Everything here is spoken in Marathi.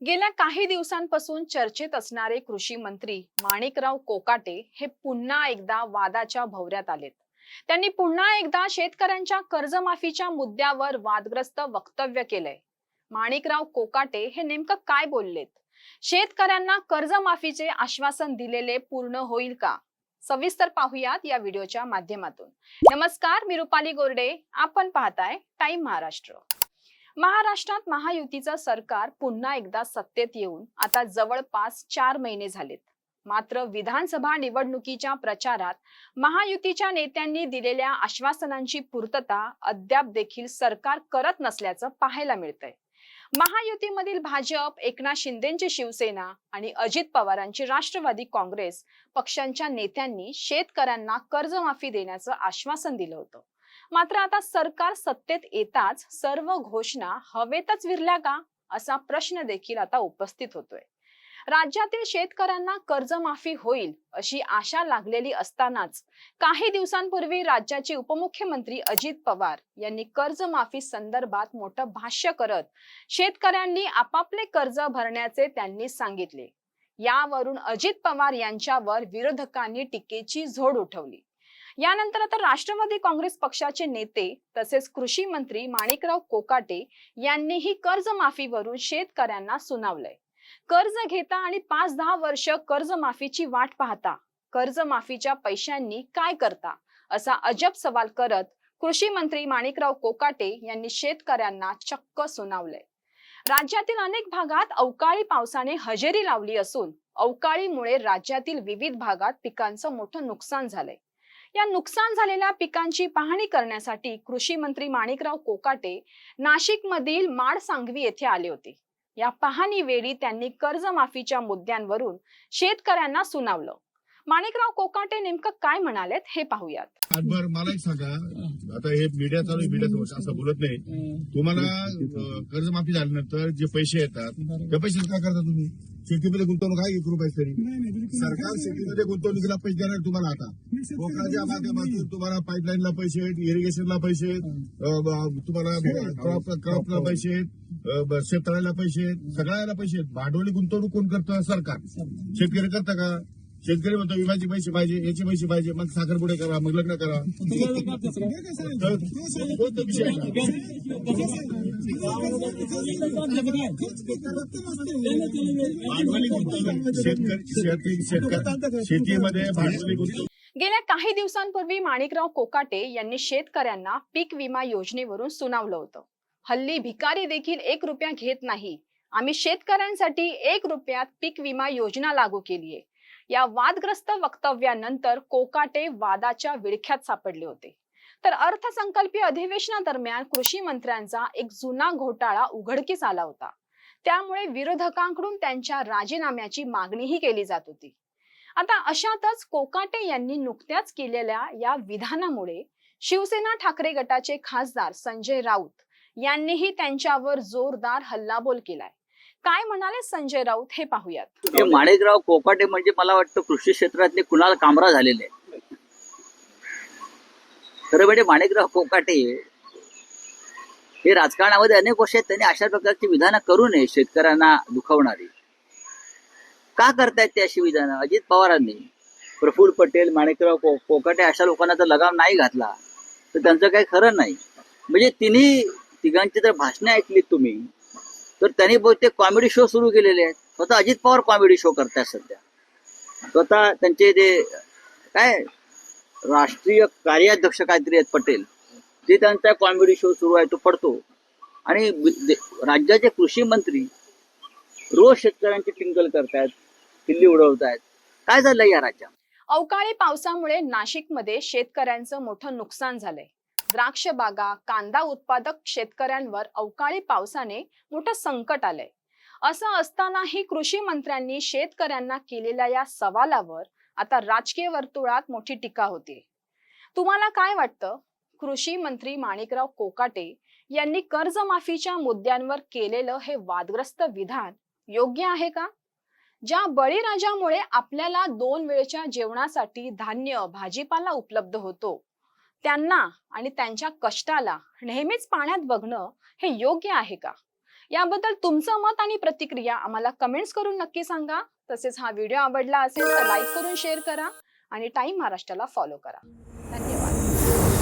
गेल्या काही दिवसांपासून चर्चेत असणारे कृषी मंत्री माणिकराव कोकाटे हे पुन्हा एकदा वादाच्या भोवऱ्यात आलेत. त्यांनी पुन्हा एकदा शेतकऱ्यांच्या कर्जमाफीच्या मुद्द्यावर वादग्रस्त वक्तव्य केलंय. माणिकराव कोकाटे हे नेमकं काय बोललेत? शेतकऱ्यांना कर्जमाफीचे आश्वासन दिलेले पूर्ण होईल का? सविस्तर पाहूयात या व्हिडिओच्या माध्यमातून. नमस्कार मी रुपाली गोरडे. आपण पाहताय टाइम महाराष्ट्र. महाराष्ट्रात महायुतीचं सरकार पुन्हा एकदा सत्तेत येऊन आता जवळपास चार महिने झालेत. मात्र विधानसभा निवडणुकीच्या प्रचारात महायुतीच्या नेत्यांनी दिलेल्या आश्वासनांची पूर्तता अद्याप देखील सरकार करत नसल्याचं पाहायला मिळतंय. महायुतीमधील भाजप एकनाथ शिंदेची शिवसेना आणि अजित पवारांची राष्ट्रवादी काँग्रेस पक्षांच्या नेत्यांनी शेतकऱ्यांना कर्जमाफी देण्याचं आश्वासन दिलं होतं. मात्र आता सरकार सत्तेत येताच सर्व घोषणा हवेतच विरल्या का? असा प्रश्न देखील आता उपस्थित होतोय. राज्यातील शेतकऱ्यांना कर्जमाफी होईल अशी आशा लागलेली असतानाच काही दिवसांपूर्वी राज्याचे उपमुख्यमंत्री अजित पवार यांनी कर्जमाफी संदर्भात मोठं भाष्य करत शेतकऱ्यांनी आपापले कर्ज भरण्याचे त्यांनी सांगितले. यावरून अजित पवार यांच्यावर विरोधकांनी टीकेची झोड उठवली. यानंतर आता राष्ट्रवादी काँग्रेस पक्षाचे नेते तसेच कृषी मंत्री माणिकराव कोकाटे यांनीही कर्जमाफीवरून शेतकऱ्यांना सुनावलंय. कर्ज घेता आणि पाच दहा वर्ष कर्जमाफीची वाट पाहता कर्जमाफीच्या पैशांनी काय करता असा अजब सवाल करत कृषी मंत्री माणिकराव कोकाटे यांनी शेतकऱ्यांना चक्क सुनावलंय. राज्यातील अनेक भागात अवकाळी पावसाने हजेरी लावली असून अवकाळीमुळे राज्यातील विविध भागात पिकांचं मोठं नुकसान झालंय. या नुकसान झालेल्या पिकांची पाहणी करण्यासाठी कृषी मंत्री माणिकराव कोकाटे नाशिक मधील माड सांगवी येथे आले होते. या पाहणी वेळी त्यांनी कर्जमाफीच्या मुद्द्यांवरून शेतकऱ्यांना सुनावलं. माणिकराव कोकाटे नेमकं काय म्हणालेत हे पाहूयात. बर मला एक सांगा. आता हे मीडिया चालू आहे मीडिया समोर असं बोलत नाही. तुम्हाला कर्जमाफी झाल्यानंतर जे पैसे येतात त्या पैसे काय करता तुम्ही? शेतीमध्ये गुंतवणूक आहे एक रुपये तरी. सरकार शेतीमध्ये गुंतवणुकीला पैसे देणार तुम्हाला आता. कोकणाच्या माध्यमातून तुम्हाला पाईपलाईनला पैसे आहेत इरिगेशनला पैसे आहेत तुम्हाला क्रॉप क्रॉपला पैसे आहेत अं, ब- शेततळ्याला पैसे आहेत सगळ्याला पैसे आहेत. भांडवली गुंतवणूक कोण करतं? सरकार. शेतकरी करतं का? शेतकरी म्हणतो विम्याचे पैसे पाहिजे याचे पैसे पाहिजे मग साखरपुडे करा मग लग्न करा. तर विषय शेतकरी शेतकरी शेतीमध्ये भांडवली गुंतवणूक गेल्या काही दिवसांपूर्वी माणिकराव कोकाटे यांनी शेतकऱ्यांना पीक विमा योजनेवरून सुनावलं होतं. हल्ली भिकारी देखील एक रुपया घेत नाही. आम्ही शेतकऱ्यांसाठी एक रुपयात पीक विमा योजना लागू केली आहे या वादग्रस्त वक्तव्यानंतर कोकाटे वादाच्या विळख्यात सापडले होते. तर अर्थसंकल्पीय अधिवेशनादरम्यान कृषी मंत्र्यांचा एक जुना घोटाळा उघडकीस आला होता. त्यामुळे विरोधकांकडून त्यांच्या राजीनाम्याची मागणीही केली जात होती. आता अशातच कोकाटे यांनी नुकत्याच केलेल्या या विधानामुळे शिवसेना ठाकरे गटाचे खासदार संजय राऊत यांनीही त्यांच्यावर जोरदार हल्लाबोल केलाय. काय म्हणाले संजय राऊत हे पाहूयात. हे माणिकराव कोकाटे म्हणजे मला वाटतं कृषी क्षेत्रातले कुणाल कामरा झालेले खरं म्हणजे माणिकराव कोकाटे हे राजकारणामध्ये अनेक वर्ष आहेत त्यांनी अशा प्रकारची विधानं करू नये शेतकऱ्यांना दुखवणारी. का करतायत ते अशी विधानं? अजित पवारांनी. प्रफुल्ल पटेल माणिकराव को कोकाटे अशा लोकांना जर लगाम नाही घातला तर त्यांचं काही खरं नाही. म्हणजे तिन्ही तिघांची जर भाषणं ऐकलीत तुम्ही. तर त्यांनी बहुतेक कॉमेडी शो सुरू केलेले आहेत. स्वतः अजित पवार कॉमेडी शो करतायत सध्या. स्वतः त्यांचे जे काय राष्ट्रीय कार्याध्यक्ष काहीतरी आहेत पटेल ते त्यांचा कॉमेडी शो सुरू आहे तो पडतो. आणि राज्याचे कृषी मंत्री रोज शेतकऱ्यांची टिंगल करतायत किल्ली उडवतायत. काय झालंय या राज्यात? अवकाळी पावसामुळे नाशिकमध्ये शेतकऱ्यांचं मोठं नुकसान झालंय. द्राक्ष बागा कांदा उत्पादक शेतकऱ्यांवर अवकाळी पावसाने मोठं संकट आलंय. असं असतानाही कृषी मंत्र्यांनी शेतकऱ्यांना केलेल्या या सवालावर आता राजकीय वर्तुळात मोठी टीका होती. तुम्हाला काय वाटतं? कृषी मंत्री माणिकराव कोकाटे यांनी कर्जमाफीच्या मुद्द्यांवर केलेलं हे वादग्रस्त विधान योग्य आहे का? ज्या बळीराजामुळे आपल्याला दोन वेळच्या जेवणासाठी धान्य भाजीपाला उपलब्ध होतो त्यांना आणि त्यांच्या कष्टाला नेहमीच पाण्यात बघणं हे योग्य आहे का? याबद्दल तुमचं मत आणि प्रतिक्रिया आम्हाला कमेंट्स करून नक्की सांगा. तसेच हा व्हिडिओ आवडला असेल तर लाईक करून शेअर करा आणि टाइम महाराष्ट्राला फॉलो करा. धन्यवाद.